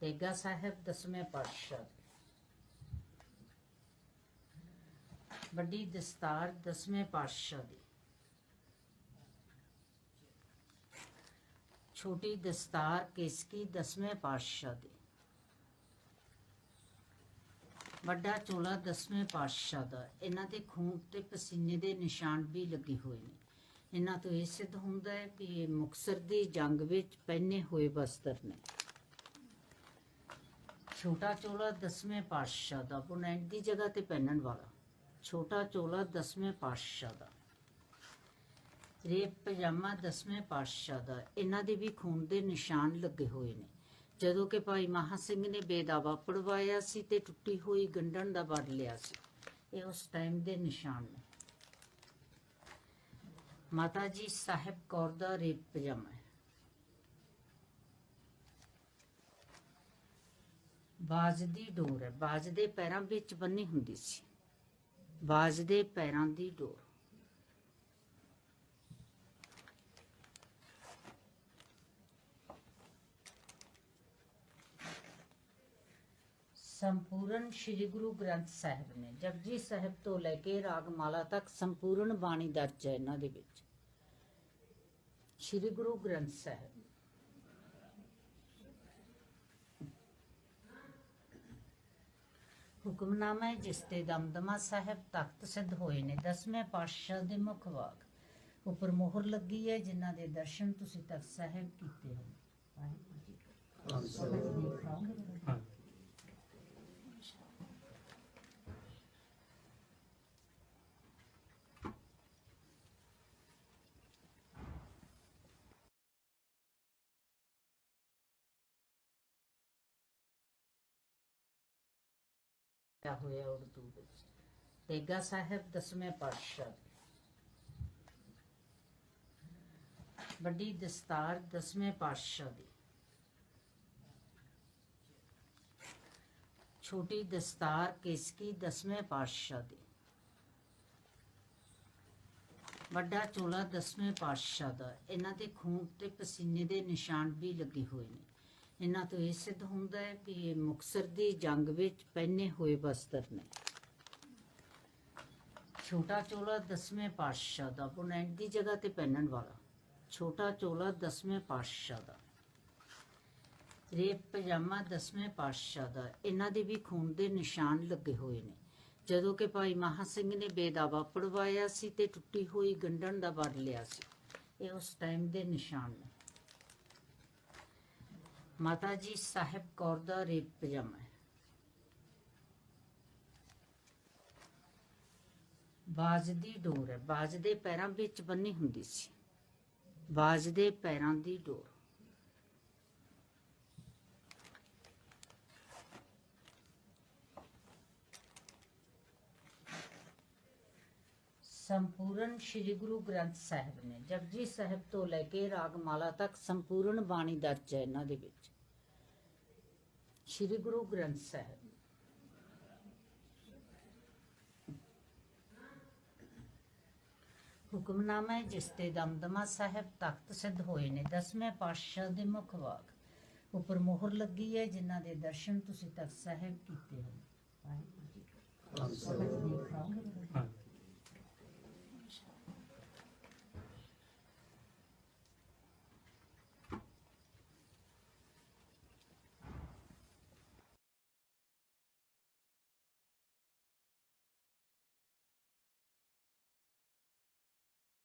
ਤੇਗਾ ਸਾਹਿਬ ਦਸਵੇਂ ਪਾਤਸ਼ਾਹ। ਵੱਡੀ ਦਸਤਾਰ ਦਸਵੇਂ ਪਾਤਸ਼ਾਹ ਦੀ। ਛੋਟੀ ਦਸਤਾਰ ਕੇਸਕੀ ਦਸਵੇਂ ਪਾਤਸ਼ਾਹ ਦੀ। ਵੱਡਾ ਚੋਲਾ ਦਸਵੇਂ ਪਾਤਸ਼ਾਹ ਦਾ। ਇਹਨਾਂ ਦੇ ਖੂਨ ਤੇ ਪਸੀਨੇ ਦੇ ਨਿਸ਼ਾਨ ਵੀ ਲੱਗੇ ਹੋਏ ਨੇ। ਇਹਨਾਂ ਤੋਂ ਇਹ ਸਿੱਧ ਹੁੰਦਾ ਹੈ ਕਿ ਇਹ ਮੁਕਸਰ ਦੀ ਜੰਗ ਵਿੱਚ ਪਹਿਨੇ ਹੋਏ ਵਸਤਰ ਨੇ। ਛੋਟਾ ਚੋਲਾ ਦਸਵੇਂ ਪਾਤਸ਼ਾਹ ਦਾ ਬੁਨੈਣ ਦੀ ਜਗ੍ਹਾ ਤੇ ਪਹਿਨਣ ਵਾਲਾ। ਛੋਟਾ ਚੋਲਾ ਦਸਵੇਂ ਪਾਤਸ਼ਾਹ ਦਾ। ਰੇਪ ਪਜਾਮਾ ਦਸਵੇਂ ਪਾਤਸ਼ਾਹ ਦਾ। ਇਹਨਾਂ ਦੇ ਵੀ ਖੂਨ ਦੇ ਨਿਸ਼ਾਨ ਲੱਗੇ ਹੋਏ ਨੇ। ਜਦੋਂ ਕਿ ਭਾਈ ਮਹਾ ਸਿੰਘ ਨੇ ਬੇਦਾਵਾ ਪੜਵਾਇਆ ਸੀ ਤੇ ਟੁੱਟੀ ਹੋਈ ਗੰਢਣ ਦਾ ਵਰ ਲਿਆ ਸੀ। ਇਹ ਉਸ ਟਾਈਮ ਦੇ ਨਿਸ਼ਾਨ ਨੇ। ਮਾਤਾ ਜੀ ਸਾਹਿਬ ਕੌਰ ਦਾ ਰੇਪ ਪਜਾਮਾ ਬਾਜ ਦੀ ਡੋਰ ਹੈ। ਬਾਜ ਦੇ ਪੈਰਾਂ ਵਿੱਚ ਬੰਨੀ ਹੁੰਦੀ ਸੀ। ਬਾਜ ਦੇ ਪੈਰਾਂ ਦੀ ਡੋਰ। ਸੰਪੂਰਨ ਸ੍ਰੀ ਗੁਰੂ ਗ੍ਰੰਥ ਸਾਹਿਬ ਨੇ ਜਪਜੀ ਸਾਹਿਬ ਤੋਂ ਲੈ ਕੇ ਰਾਗਮਾਲਾ ਤੱਕ ਸੰਪੂਰਨ ਬਾਣੀ ਦਰਜ ਹੈ ਇਹਨਾਂ ਦੇ ਵਿੱਚ। ਸ੍ਰੀ ਗੁਰੂ ਗ੍ਰੰਥ ਸਾਹਿਬ ਹੁਕਮਨਾਮਾ ਹੈ ਜਿਸ ਤੇ ਦਮਦਮਾ ਸਾਹਿਬ ਤਖਤ ਸਿੱਧ ਹੋਏ ਨੇ। ਦਸਵੇਂ ਪਾਤਸ਼ਾਹ ਦੇ ਮੁੱਖ ਵਾਕ। ਉੱਪਰ ਮੋਹਰ ਲੱਗੀ ਹੈ ਜਿਨ੍ਹਾਂ ਦੇ ਦਰਸ਼ਨ ਤੁਸੀਂ ਤਖਤ ਸਾਹਿਬ ਕੀਤੇ ਹਨ ਵਾਹਿਗੁਰੂ ਜੀ ਕਾ ਹੋਇਆ ਉਰਦੂ ਵਿੱਚ। ਤੇਗਾ ਸਾਹਿਬ ਦਸਵੇਂ ਪਾਤਸ਼ਾਹ ਵੱਡੀ ਦਸਤਾਰ ਦਸਵੇਂ ਪਾਤਸ਼ਾਹ ਦੀ। ਛੋਟੀ ਦਸਤਾਰ ਕੇਸਕੀ ਦਸਵੇਂ ਪਾਤਸ਼ਾਹ ਦੀ। ਵੱਡਾ ਚੋਲਾ ਦਸਵੇਂ ਪਾਤਸ਼ਾਹ ਦਾ। ਇਹਨਾਂ ਦੇ ਖੂਨ ਤੇ ਪਸੀਨੇ ਦੇ ਨਿਸ਼ਾਨ ਵੀ ਲੱਗੇ ਹੋਏ ਨੇ। ਇਹਨਾਂ ਤੋਂ ਇਹ ਸਿੱਧ ਹੁੰਦਾ ਹੈ ਕਿ ਇਹ ਮੁਕਸਰ ਦੀ ਜੰਗ ਵਿੱਚ ਪਹਿਨੇ ਹੋਏ ਵਸਤਰ ਨੇ। ਛੋਟਾ ਚੋਲਾ ਦਸਵੇਂ ਪਾਤਸ਼ਾਹ ਦਾ ਬੁਨੈਣ ਦੀ ਜਗ੍ਹਾ ਤੇ ਪਹਿਨਣ ਵਾਲਾ। ਛੋਟਾ ਚੋਲਾ ਦਸਵੇਂ ਪਾਤਸ਼ਾਹ ਦਾ। ਰੇਪ ਪਜਾਮਾ ਦਸਵੇਂ ਪਾਤਸ਼ਾਹ ਦਾ। ਇਹਨਾਂ ਦੇ ਵੀ ਖੂਨ ਦੇ ਨਿਸ਼ਾਨ ਲੱਗੇ ਹੋਏ ਨੇ। ਜਦੋਂ ਕਿ ਭਾਈ ਮਹਾ ਸਿੰਘ ਨੇ ਬੇਦਾਵਾ ਪੜਵਾਇਆ ਸੀ ਤੇ ਟੁੱਟੀ ਹੋਈ ਗੰਢਣ ਦਾ ਵਰ ਲਿਆ ਸੀ। ਇਹ ਉਸ ਟਾਈਮ ਦੇ ਨਿਸ਼ਾਨ ਨੇ। ਮਾਤਾ ਜੀ ਸਾਹਿਬ ਕੌਰ ਦਾ ਰੇਪ ਪਜਾਮਾ ਹੈ। ਬਾਜ ਦੀ ਡੋਰ ਹੈ। ਬਾਜ ਦੇ ਪੈਰਾਂ ਵਿੱਚ ਬੰਨੀ ਹੁੰਦੀ ਸੀ। ਬਾਜ ਦੇ ਪੈਰਾਂ ਦੀ ਡੋਰ। ਸੰਪੂਰਨ ਸ੍ਰੀ ਗੁਰੂ ਗ੍ਰੰਥ ਸਾਹਿਬ ਨੇ, ਜਪਜੀ ਸਾਹਿਬ ਤੋਂ ਲੈ ਕੇ ਰਾਗਮਾਲਾ ਤੱਕ ਸੰਪੂਰਨ ਬਾਣੀ ਦਰਜ ਹੈ ਇਹਨਾਂ ਦੇ ਵਿੱਚ। ਸ੍ਰੀ ਗੁਰੂ ਗ੍ਰੰਥ ਸਾਹਿਬ। ਹੁਕਮਨਾਮਾ ਹੈ ਜਿਸ ਤੇ ਦਮਦਮਾ ਸਾਹਿਬ ਤਖਤ ਸਿੱਧ ਹੋਏ ਨੇ, ਦਸਵੇਂ ਪਾਤਸ਼ਾਹ ਦੇ ਮੁੱਖ ਵਾਕ। ਉੱਪਰ ਮੋਹਰ ਲੱਗੀ ਹੈ, ਜਿਨ੍ਹਾਂ ਦੇ ਦਰਸ਼ਨ ਤੁਸੀਂ ਤਖਤ ਸਾਹਿਬ ਕੀਤੇ ਹੋ ਵਾਹਿਗੁਰੂ ਜੀ